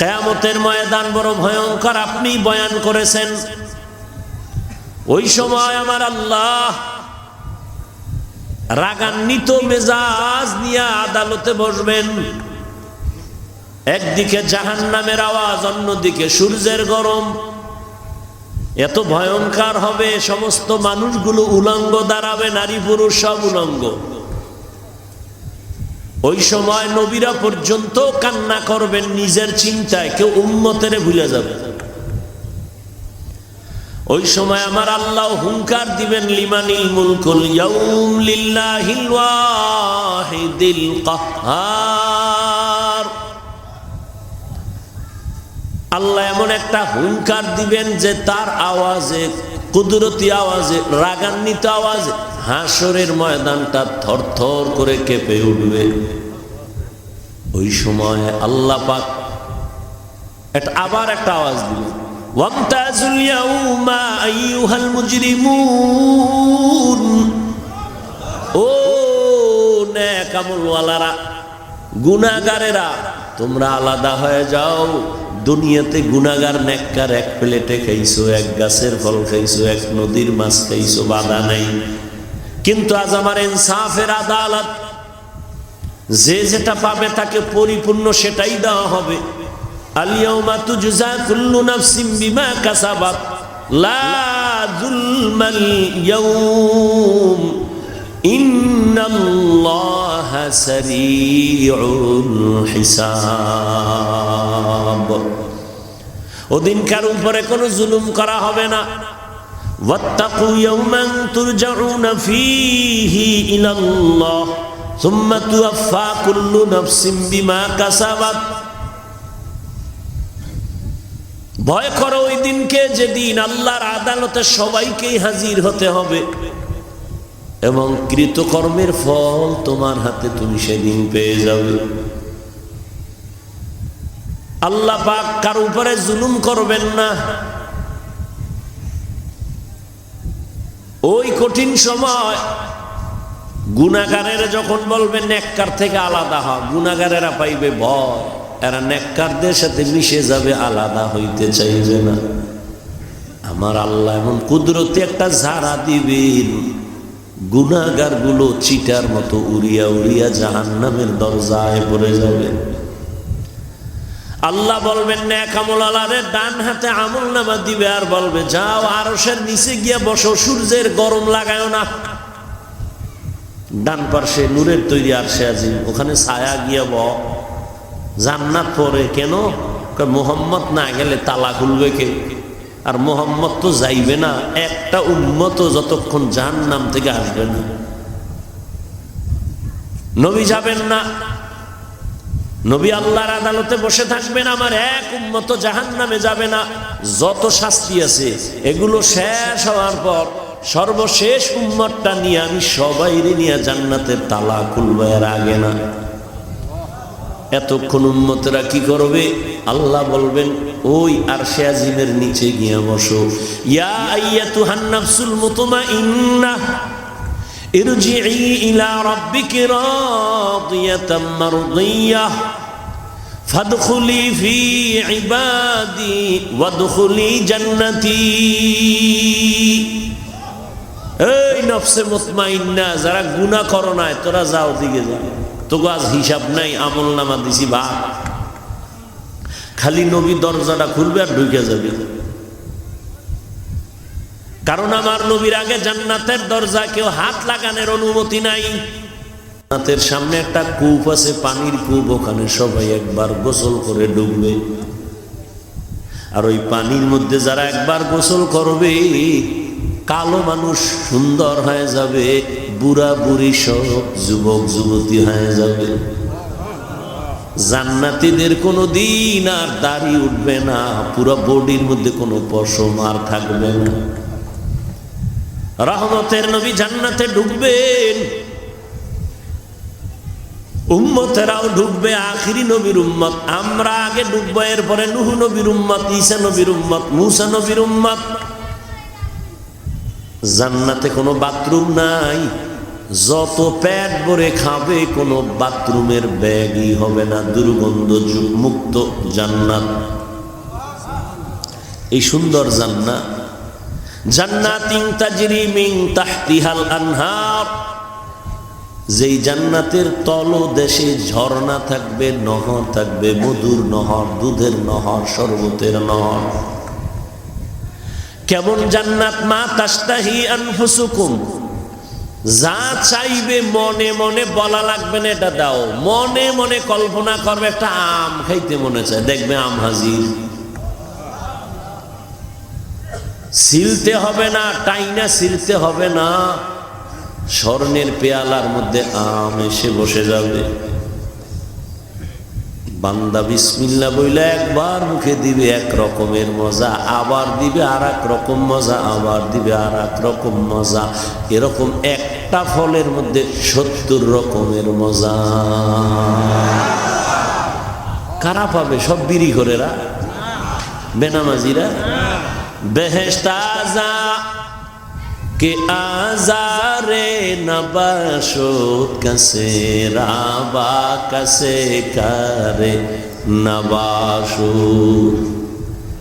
কেয়ামতের ময়দান বড় ভয়ঙ্কর আপনি বয়ান করেছেন। ওই সময় আমার আল্লাহ রাগান্বিত মেজাজ নিয়ে আদালতে বসবেন। একদিকে জাহান নামের আওয়াজ, অন্যদিকে সূর্যের গরম। এত ভয়ঙ্কর হবে, সমস্ত মানুষগুলো উলঙ্গ দাঁড়াবে নারী পুরুষ সব উলঙ্গ। ওই সময় নবীরা পর্যন্ত কান্না করবেন নিজের চিন্তায়, কেউ উন্মতেরে ভুলে যাবে। ওই সময় আমার আল্লাহ হুঙ্কার দিবেন, লিমানিল মুলকুল আল্লাহ এমন একটা হুঙ্কার দিবেন যে তার আওয়াজে কুদরতি আওয়াজে, রাগান্বিত আওয়াজে হাসরের ময়দানটা থরথর করে কেঁপে উঠবে। ওই সময় আল্লাহ পাক একটা আবার একটা আওয়াজ মুজরিমুন। ও গুনাহগারেরা, তোমরা আলাদা হয়ে যাও। দুনিয়াতে গুনাগার নেককার, এক প্লেটে খাইছো, এক গাছের ফল খাইছো, এক নদীর মাছ খাইছো, বাধা নাই। কিন্তু আজ আমার ইনসাফের আদালত, যে যেটা পাবে তাকে পরিপূর্ণ সেটাই দেওয়া হবে। কুল্লু লা হিসাব। ওদিনকার উপরে কোনো জুলুম করা হবে না واتقوا يوما ترجعون فيه إلى الله ثم توفى كل نفس بما كسبت ভয় করো ওই দিনকে যেদিন আল্লাহর আদালতে সবাইকেই হাজির হতে হবে এবং কৃতকর্মের ফল তোমার হাতে তুমি সেদিন পেয়ে যাবে আল্লাহ পাক কার উপরে জুলুম করবেন না। ওই কঠিন সময় গুণাগারেরা যখন বলবে, নেককার থেকে আলাদা হ গুণাগারেরা পাইবে ভয়। এরা নেককারদের সাথে মিশে যাবে, আলাদা হইতে চাইবে না। আমার আল্লাহ এমন কুদরতি একটা ঝাড়া দিবেন গুণাগারগুলো চিটার মতো উড়িয়া উড়িয়া জাহান নামের দরজায় পড়ে যাবে। আল্লাহ বলবেন ন্যাক আমল আলারে ডান হাতে আমল নামা দিবে আর বলবে, যাও আরসের নিচে গিয়া বসো, সূর্যের গরম লাগায় না। ডান পার্শ্বে নূরের তৈরি আর সে আজিম, ওখানে ছায়া গিয়া ব। জান্নাত পরে কেন? মোহাম্মদ না গেলে তালা খুলবে কে? আর মোহাম্মদ তো যাইবে না, একটা উন্মত যতক্ষণ জাহান নাম থেকে আসবে না। নবী যাবেন না নবী আল্লাহর আদালতে বসে থাকবেন, আমার এক উন্মত জাহান নামে যাবে না। যত শাস্তি আছে, এগুলো শেষ হওয়ার পর সর্বশেষ উম্মতটা নিয়ে আমি সবাই নিয়ে জান্নাতের তালা খুলবো এর আগে না। এতক্ষণ উন্মতেরা কি করবে? আল্লাহ বলবেন, ওই আর আজিমের নিচে গিয়ে বসো। ইয়া আইয়া আইয়াতুহান নাফসুল মুতমাইন্না ارجعي إلى ربك راضية مرضية فادخلي في عبادي وادخلي جنتي এই নফসে মুতমাইন্না যারা গুনাহ করো না তোরা যাও দিকে যাও তোকে আজ হিসাব নাই আমল নামা দিছি ভাগ খালি নবী দরজাটা খুলবে আর ঢুকে যাবে কারণ আমার নবীর আগে জান্নাতের দরজা কেউ হাত লাগানোর অনুমতি নাই। জান্নাতের সামনে একটা কূপ আছে, পানির কূপ, ওখানে সবাই একবার গোসল করে ডুববে। আর ওই পানির মধ্যে যারা একবার গোসল করবে, কালো মানুষ সুন্দর হয়ে যাবে, বুড়া বুড়ি সব যুবক যুবতী হয়ে যাবে। জান্নাতিদের কোনো দিন আর দাড়ি উঠবে না, পুরো বডির মধ্যে কোনো পশম আর থাকবে না। রহমতের নবী জান্নাতে ঢুকবেন। উম্মতেরাও ঢুকবে, আখিরি নবীর উম্মত। আমরা আগে ঢুকবো, এরপরে নুহু নবীর উম্মত, ঈসা নবীর উম্মত, মুসা নবীর উম্মত। জান্নাতে কোনো বাথরুম নাই। যত পেট ভরে খাবে, কোনো বাথরুমের ব্যাগই হবে না। দুর্গন্ধ মুক্ত জান্নাত। এই সুন্দর জান্নাত আনহার। যেই জান্নাতের তলদেশে ঝর্ণা থাকবে, নহর থাকবে, মধুর নহর, দুধের নহর, শরবতের নহর। কেমন জান্নাত, মা তাস্তাহি আনফুসুকুম। যা চাইবে মনে মনে বলা লাগবে না, এটা দাও। মনে মনে কল্পনা করবে, একটা আম খাইতে মনে চায়। দেখবে আম হাজির। সিলতে হবে না, টাইনা সিলতে হবে না। স্বর্ণের পেয়ালার মধ্যে আম এসে বসে যাবে। বান্দা বিসমিল্লা বইলে একবার মুখে দিবে এক রকমের মজা, আবার দিবে আর এক রকম মজা, আবার দিবে আর এক রকম মজা। এরকম একটা ফলের মধ্যে সত্তর রকমের মজা। কারা পাবে? সব বিড়ি করেরা বেনামাজিরা? بہشت آزا کہ آزار نباشوت کسے رابا کسے کرے نباشوت